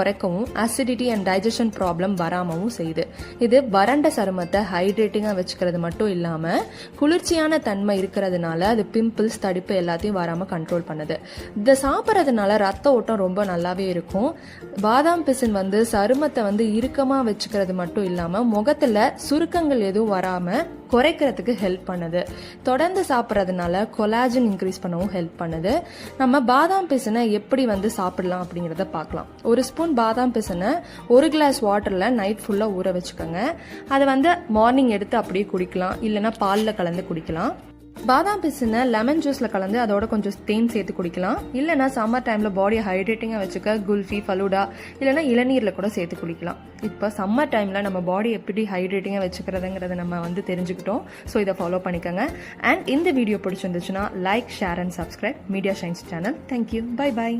குறைக்கவும் acidity and digestion problem வராமவும் செய்யுது. இது வறண்ட சருமத்தை ஹைட்ரேட்டிங்காக வச்சுக்கிறது மட்டும் இல்லாமல் குளிர்ச்சியான தன்மை இருக்கிறதுனால அது பிம்பிள்ஸ் தடிப்பு எல்லாத்தையும் வராமல் கண்ட்ரோல் பண்ணுது. இதை சாப்பிட்றதுனால ரத்த ஓட்டம் ரொம்ப நல்லாவே இருக்கும். பாதாம் பிசின் வந்து சருமத்தை வந்து இறுக்கமாக வச்சுக்கிறது மட்டும் இல்லாமல் முகத்தில் சுருக்கங்கள் எதுவும் வராமல் குறைக்கிறதுக்கு ஹெல்ப் பண்ணுது. தொடர்ந்து சாப்பிட்றதுனால கொலாஜன் இன்க்ரீஸ் பண்ணவும் ஹெல்ப் பண்ணுது. நம்ம பாதாம் பிசினை எப்படி வந்து சாப்பிடலாம் அப்படிங்கிறத பார்க்கலாம். ஒரு ஸ்பூன் பாதாம் பிசினை ஒரு கிளாஸ் வாட்டரில் நைட் ஃபுல்லாக ஊற வச்சுக்கோங்க. அதை வந்து மார்னிங் எடுத்து அப்படியே குடிக்கலாம். இல்லைன்னா பாலில் கலந்து குடிக்கலாம். பாதாம் பிசுனை லெமன் ஜூஸில் கலந்து அதோட கொஞ்சம் தேன் சேர்த்து குடிக்கலாம். இல்லைனா சம்மர் டைமில் பாடியை ஹைட்ரேட்டிங்காக வச்சுக்க குல்ஃபி ஃபலூடா இல்லைனா இளநீரில் கூட சேர்த்து குடிக்கலாம். இப்போ சம்மர் டைமில் நம்ம பாடி எப்படி ஹைட்ரேட்டிங்காக வச்சுக்கிறதுங்கிறத நம்ம வந்து தெரிஞ்சுக்கிட்டோம். ஸோ இதை ஃபாலோ பண்ணிக்கோங்க. அண்ட் இந்த வீடியோ பிடிச்சிருந்துச்சுன்னா like share and subscribe Media Science channel thank you bye bye